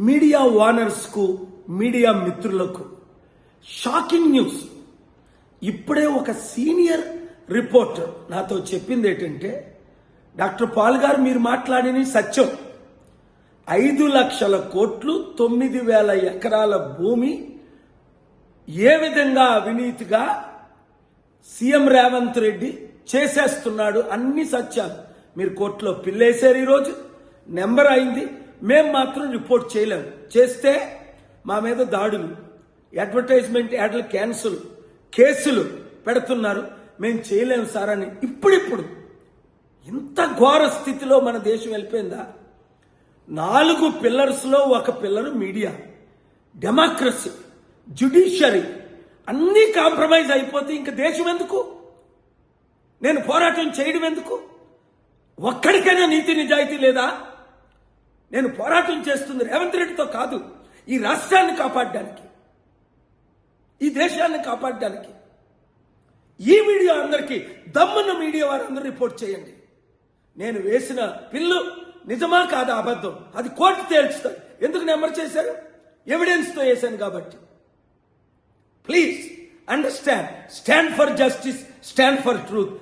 Media ఓనర్స్కు media మిత్రులకు. Shocking news. ఇప్పుడే ఒక సీనియర్ రిపోర్టర్ నాతో చెప్పింది ఏంటంటే డాక్టర్ పాల్ గారు మీరు మాట్లాడిన సత్యం. ఐదు లక్షల కోట్లు తొమ్మిది వేల ఎకరాల భూమి ఏ విధంగా అవినీతిగా సీఎం రేవంత్ రెడ్డి చేసేస్తున్నాడు అన్ని సత్యాలు. మీరు కోర్టులో పిల్లేశారు ఈరోజు. నెంబర్ అయింది. మేం మాత్రం రిపోర్ట్ చేయలేము చేస్తే మా మీద దాడులు అడ్వర్టైజ్మెంట్ యాడ్లు క్యాన్సిల్ కేసులు పెడుతున్నారు. మేము చేయలేము సార్ అని ఇప్పుడిప్పుడు ఇంత ఘోర స్థితిలో మన దేశం వెళ్ళిపోయిందా? నాలుగు పిల్లర్స్లో ఒక పిల్లరు మీడియా డెమోక్రసీ జ్యుడిషియరీ అన్నీ కాంప్రమైజ్ అయిపోతే ఇంక దేశం ఎందుకు? నేను పోరాటం చేయడం ఎందుకు? ఒక్కడికైనా నీతి నిజాయితీ లేదా? నేను పోరాటం చేస్తుంది రేవంత్ రెడ్డితో కాదు ఈ రాష్ట్రాన్ని కాపాడడానికి ఈ దేశాన్ని కాపాడడానికి. ఈ వీడియో అందరికీ దమ్మున్న మీడియా వారందరూ రిపోర్ట్ చేయండి. నేను వేసిన పిల్లు నిజమా కాదా అబద్ధం? అది కోర్టు తేల్చుతారు ఎందుకు నెంబర్ చేశారు? ఎవిడెన్స్తో వేశాను కాబట్టి. Please understand. Stand for justice stand for truth.